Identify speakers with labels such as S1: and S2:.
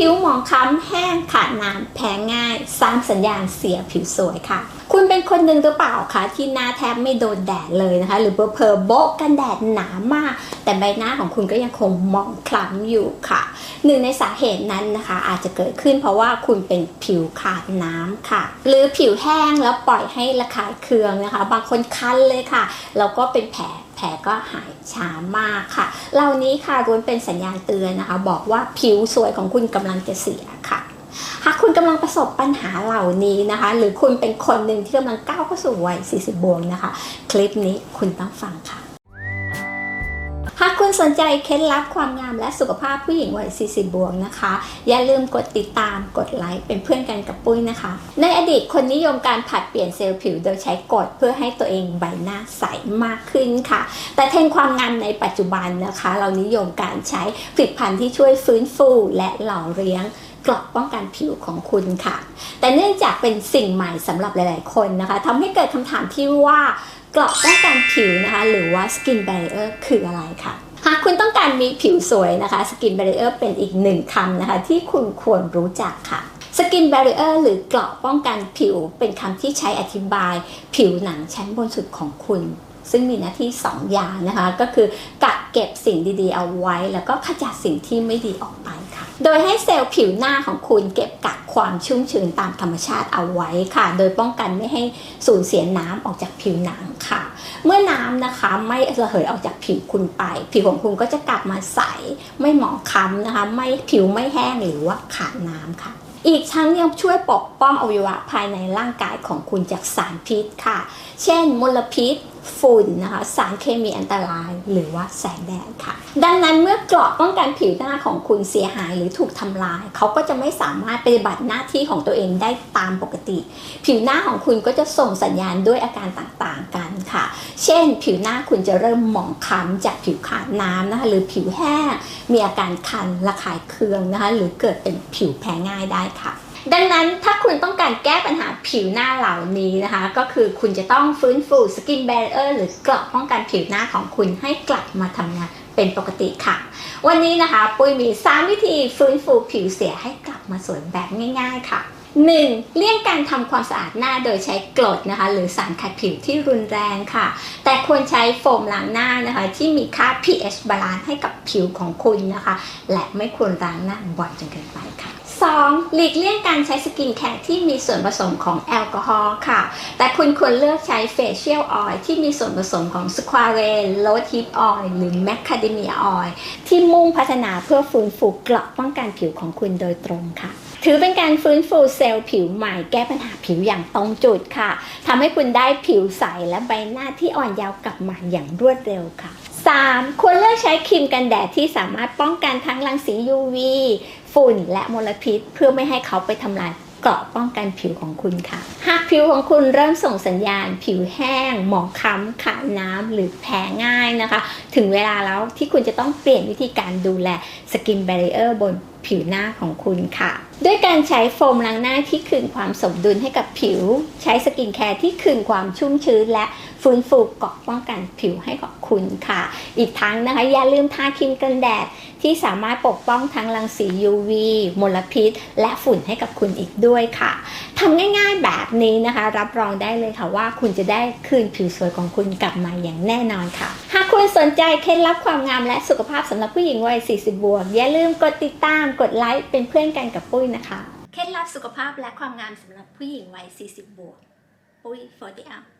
S1: ผิวหมองคล้ำแห้งขาดน้ำแพ้ง่าย สร้างสัญญาณเสียผิวสวยค่ะคุณเป็นคนหนึ่งหรือเปล่าคะที่หน้าแทบไม่โดนแดดเลยนะคะ หรือเพอๆโบ๊ะกันแดดหนามาก แต่ใบหน้าของคุณก็ยังคงหมองคล้ำอยู่ค่ะหนึ่งในสาเหตุนั้นนะคะ อาจจะเกิดขึ้นเพราะว่าคุณเป็นผิวขาดน้ำค่ะ หรือผิวแห้งแล้วปล่อยให้ระคายเคืองนะคะ บางคนคันเลยค่ะแล้วก็เป็นแผลแผลก็หายช้ามากค่ะ เหล่านี้ค่ะล้วนเป็นสัญญาณเตือนนะคะ บอกว่าผิวสวยของคุณกำลังจะเสียค่ะ คุณกำลังประสบปัญหาเหล่านี้นะคะ หรือคุณเป็นคนหนึ่งที่กำลังก้าวเข้าสู่วัย 40 บวกนะคะ คลิปนี้คุณต้องฟังค่ะหากคุณสนใจเคล็ดลับความงามและสุขภาพผู้หญิงวัย 40 บวกนะคะ อย่าลืมกดติดตามกดไลค์เป็นเพื่อนกันกับปุ้ยนะคะ ในอดีตคนนิยมการผัดเปลี่ยนเซลล์ผิวโดยใช้กดเพื่อให้ตัวเองใบหน้าใสมากขึ้นค่ะ แต่เทรนความงามในปัจจุบันนะคะ เรานิยมการใช้ผลิตภัณฑ์ที่ช่วยฟื้นฟูและหล่อเลี้ยง กราะป้องกันผิวของคุณค่ะ แต่เนื่องจากเป็นสิ่งใหม่สำหรับหลาย ๆ คนนะคะทำให้เกิดคำถามที่ว่าเกราะป้องกันผิวนะคะ หรือว่า skin barrier คืออะไรค่ะหากคุณต้องการมีผิวสวยนะคะ skin barrier เป็นอีกหนึ่งคำนะคะที่คุณควรรู้จักค่ะ skin barrier หรือเกราะป้องกันผิว เป็นคำที่ใช้อธิบาย ผิวหนังชั้นบนสุดของคุณ ซึ่งมีหน้าที่ 2 อย่างนะคะ ก็คือกักเก็บสิ่งดีๆเอาไว้ แล้วก็ขจัดสิ่งที่ไม่ดีออกไป โดยให้เซลล์ผิวหน้าของคุณเก็บกักความชุ่มชื้นตามธรรมชาติเอาไว้ค่ะ โดยป้องกันไม่ให้สูญเสียน้ำออกจากผิวหนังค่ะ เมื่อน้ำนะคะไม่ระเหยออกจากผิวคุณไป ผิวของคุณก็จะกลับมาใส ไม่หมองคล้ำนะคะ ไม่ผิวไม่แห้งหรือว่าขาดน้ำค่ะอีกทั้งยังช่วยปกป้องอวัยวะภายในร่างกายของคุณจากสารพิษค่ะ เช่น มลพิษ ฝุ่นนะคะสารเคมีอันตรายหรือว่าแสงแดดค่ะ ดังนั้นเมื่อเกราะป้องกันผิวหน้าของคุณเสียหายหรือถูกทำลาย เขาก็จะไม่สามารถปฏิบัติหน้าที่ของตัวเองได้ตามปกติ ผิวหน้าของคุณก็จะส่งสัญญาณด้วยอาการต่างๆกันค่ะ เช่น ผิวหน้าคุณจะเริ่มหมองคล้ำจากผิวขาดน้ำนะคะหรือผิวแห้งมีอาการคันระคายเคืองนะคะหรือเกิดเป็นผิวแพ้ง่ายได้ค่ะ ดังนั้นถ้าคุณต้องการแก้ปัญหาผิวหน้าเหล่านี้นะคะ ก็คือคุณจะต้องฟื้นฟูสกินแบรเออร์หรือเกราะป้องกันผิวหน้าของคุณให้กลับมาทำงานเป็นปกติค่ะ วันนี้นะคะ ปุ้ยมี 3 วิธีฟื้นฟูผิวเสียให้กลับมาสวยแบบง่ายๆค่ะ 1. เลี่ยงการทำความสะอาดหน้าโดยใช้กรดนะคะ หรือสารขัดผิวที่รุนแรงค่ะ แต่ควรใช้โฟมล้างหน้านะคะ ที่มีค่า pH บาลานซ์ให้กับผิวของคุณนะคะ และไม่ควรล้างหน้าบ่อยจนเกินไปค่ะ 2. หลีกเลี่ยงการใช้สกินแคร์ที่มีส่วนผสมของแอลกอฮอล์ค่ะ แต่คุณควรเลือกใช้เฟเชียลออยล์ที่มีส่วนผสมของสควาเรนโลทิปออยล์หรือแมคคาเดเมียออยล์ที่มุ่งพัฒนาเพื่อฟื้นฟูเกราะป้องกันผิวของคุณโดยตรงค่ะ ถือเป็นการฟื้นฟูเซลล์ผิวใหม่แก้ปัญหาผิวอย่างตรงจุดค่ะทำให้คุณได้ผิวใสและใบหน้าที่อ่อนเยาว์กลับมาอย่างรวดเร็วค่ะ 3. ควรเลือกใช้ครีมกันแดดที่สามารถป้องกันทั้งรังสี UV ฝุ่นและมลพิษ เพื่อไม่ให้เขาไปทำลายเกราะป้องกันผิวของคุณค่ะ หากผิวของคุณเริ่มส่งสัญญาณ ผิวแห้ง หมองคล้ำขาดน้ำหรือแพ้ง่ายนะคะ ถึงเวลาแล้วที่คุณจะต้องเปลี่ยนวิธีการดูแลสกิน b บ r เออร์บนผิวหน้าของคุณค่ะ ด้วยการใช้โฟมล้างหน้าที่คืนความสมดุลให้กับผิว ใช้สกินแคร์ที่คืนความชุ่มชื้นและ ฟื้นฟูเกาะป้องกันผิวให้กับคุณค่ะ อีกทั้งนะคะอย่าลืมทาครีมกันแดดที่สามารถปกป้องทั้งรังสี UV มลพิษ และฝุ่นให้กับคุณอีกด้วยค่ะทำง่ายๆแบบนี้นะคะ รับรองได้เลยค่ะว่าคุณจะได้คืนผิวสวยของคุณกลับมาอย่างแน่นอนค่ะ หากคุณสนใจเคล็ดลับความงามและสุขภาพสำหรับผู้หญิงวัย 40 บวก อย่าลืมกดติดตามกดไลค์เป็นเพื่อนกันกับปุ้ยนะคะ เคล็ดลับสุขภาพและความงามสำหรับผู้หญิงวัย 40 บวก ปุ้ย for the out